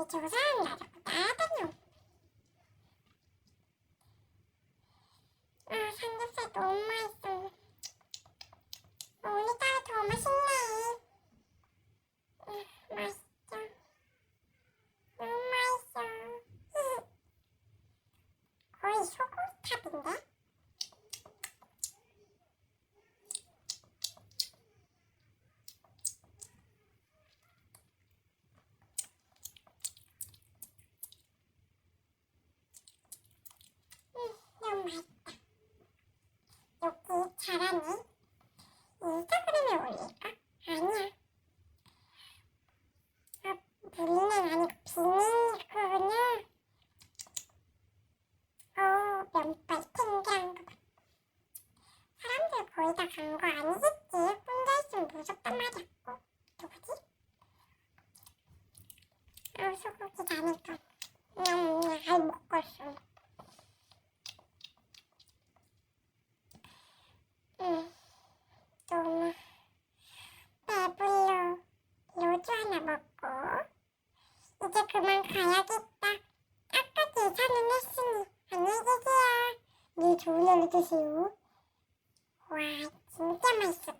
이쪽은 나라고 나다녀. 아, 삼겹살 너무 맛있어. 오늘따라 더 맛있네. 음, 맛있어. 너무 맛있어. 거의 소고탑인데? 음, 너무 맛있다. 여기 잘하네. 인스타그램에 올릴까? 아니야. 아, 물리는 아니고 비닐이구나. 어, 면발 탱기한 거 봐. 사람들 거의 다간 거 아니겠지? 혼자 있으면 무섭단 말이야. 어, 누구지? 아, 소고기 다니까. 그냥, 그냥 잘 먹었어. 응, 너무 배불러. 요주 하나 먹고. 그만 가야겠다. 아까 계산은 했으니 안녕히 계세요. 네 좋은 하루 되세요. 와 진짜 맛있어.